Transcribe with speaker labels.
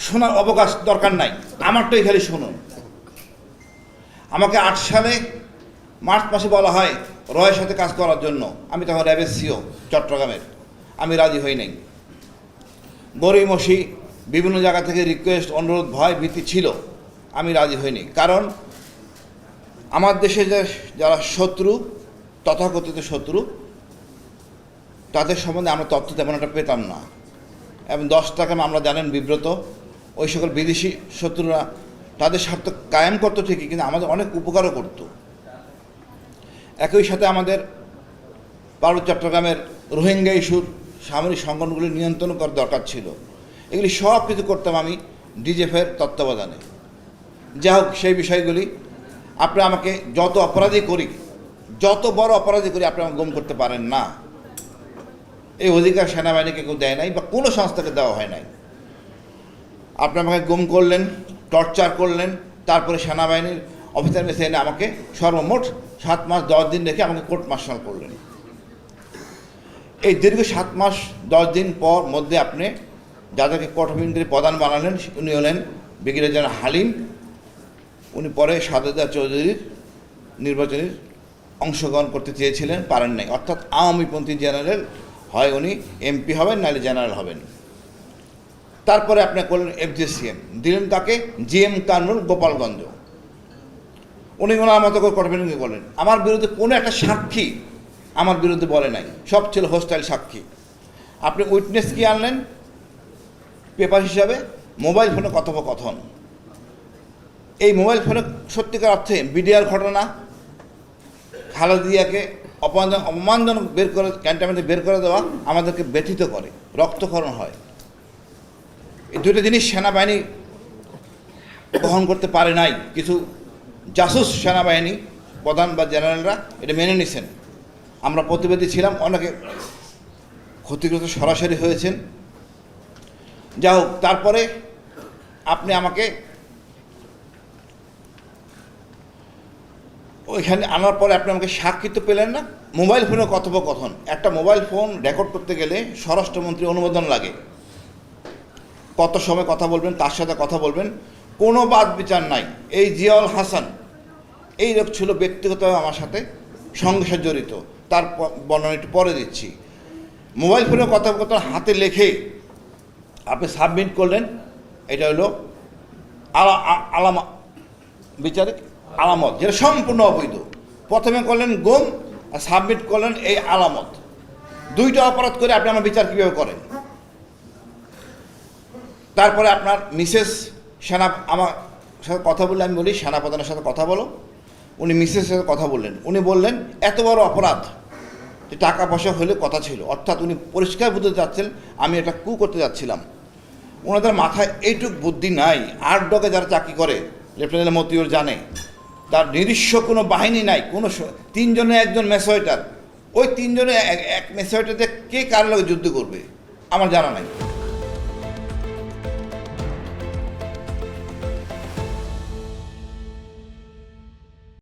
Speaker 1: শোনার অবকাশ দরকার নাই। আমারটাই খালি শুনুন। আমাকে আট সালে মার্চ মাসে বলা হয় রয়ের সাথে কাজ করার জন্য। আমি তখন র্যাবের সিও, চট্টগ্রামের। আমি রাজি হই নাই। গরিমসি বিভিন্ন জায়গা থেকে রিকোয়েস্ট অনুরোধ, ভয়, ভীতি ছিল। আমি রাজি হইনি কারণ আমার দেশে যে যারা শত্রু, তথাকথিত শত্রু, তাদের সম্বন্ধে আমরা তথ্য তেমন একটা পেতাম না। এবং দশ টাকা আমরা জানেন বিব্রত। ওই সকল বিদেশি শত্রুরা তাদের স্বার্থ কায়েম করতো ঠিকই, কিন্তু আমাদের অনেক উপকারও করতো। একই সাথে আমাদের পার্বত্য চট্টগ্রামের রোহিঙ্গা ইস্যুর সামরিক সংগঠনগুলি নিয়ন্ত্রণ করার দরকার ছিল। এগুলি সব কিছু করতাম আমি ডিজেফের তত্ত্বাবধানে। যা হোক, সেই বিষয়গুলি আপনি আমাকে যত অপরাধী করি, যত বড় অপরাধী করি, আপনি আমাকে গম করতে পারেন না। এই অধিকার সেনাবাহিনীকে কেউ দেয় নাই বা কোনো সংস্থাকে দেওয়া হয় নাই। আপনি আমাকে গুম করলেন, টর্চার করলেন, তারপরে সেনাবাহিনীর অফিসার মেসে এনে আমাকে সর্বমোট সাত মাস, দশ দিন রেখে আমাকে কোর্ট মার্শাল করলেন। এই দীর্ঘ সাত মাস, দশ দিন পর মধ্যে আপনি যাদেরকে কোর্ট অফ ইন্টারি প্রধান বানালেন, উনি হলেন ব্রিগেডিয়ার জেনারেল হালিম। উনি পরে সাদেদা চৌধুরীর নির্বাচনের অংশগ্রহণ করতে চেয়েছিলেন, পারেন নাই। অর্থাৎ আওয়ামীপন্থী জেনারেল হয় উনি, এমপি হবেন, নাহলে জেনারেল হবেন। তারপরে আপনি করলেন এফজিসিএম। দিলেন তাকে জিএম কানুন গোপালগঞ্জ। উনি ওনার মতো করে কটমেন্ট করলেন আমার বিরুদ্ধে কোনো একটা সাক্ষী আমার বিরুদ্ধে বলে নাই। সব ছিল হোস্টাইল সাক্ষী। আপনি উইটনেস কি আনলেন? পেপার হিসাবে মোবাইল ফোনে কথোপকথন। এই মোবাইল ফোনে সত্যিকার অর্থে বিডিআর ঘটনা, খালেদিয়াকে অপমান অপমানজনক বের করে ক্যান্টনমেন্টে বের করে দেওয়া আমাদেরকে ব্যথিত করে, রক্তক্ষরণ হয়। এই দুটো জিনিস সেনাবাহিনী গ্রহণ করতে পারে নাই। কিছু জাসুস সেনাবাহিনী, প্রধান বা জেনারেলরা এটা মেনে নিছেন। আমরা প্রতিবাদী ছিলাম, অনেকে ক্ষতিগ্রস্ত সরাসরি হয়েছেন। যা হোক, তারপরে আপনি আমাকে ওইখানে আনার পরে আপনি আমাকে সাক্ষী তো পেলেন না। মোবাইল ফোনে কথোপকথন। একটা মোবাইল ফোন রেকর্ড করতে গেলে স্বরাষ্ট্রমন্ত্রী অনুমোদন লাগে। কত সময় কথা বলবেন, তার সাথে কথা বলবেন, কোনো বাদ বিচার নাই। এই জিয়াউল হাসান, এই লোক ছিল ব্যক্তিগতভাবে আমার সাথে সংঘর্ষে জড়িত। তার প- বর্ণনা একটু পরে দিচ্ছি। মোবাইল ফোনে কথোপকথন হাতে লেখে আপনি সাবমিট করলেন, এটা হলো আলা আলামা, বিচারিক আলামত, যেটা সম্পূর্ণ অবৈধ। প্রথমে করলেন গুম, আর সাবমিট করলেন এই আলামত। দুইটা অপরাধ করে আপনি আমার বিচার কীভাবে করেন? তারপরে আপনার মিসেস সেনা, আমার সাথে কথা বললে আমি বলি, সেনাপ্রধানের সাথে কথা বলো। উনি মিসেসের সাথে কথা বললেন। উনি বললেন, এত বড় অপরাধ যে টাকা পয়সা হলে কথা ছিল। অর্থাৎ উনি পরিষ্কার বুঝতে যাচ্ছেন আমি এটা কু করতে যাচ্ছিলাম। ওনাদের মাথায় এইটুক বুদ্ধি নাই। আট ডগে যারা চাকরি করে লেফটেন্যান্ট মতিউর জানে, তার নির্দিষ্ট কোনো বাহিনী নাই, কোনো তিনজনে একজন মেসোয়েটার। ওই তিনজনে এক- মেসোয়েটারতে কে কার লগে যুদ্ধ করবে? আমার জানা নাই।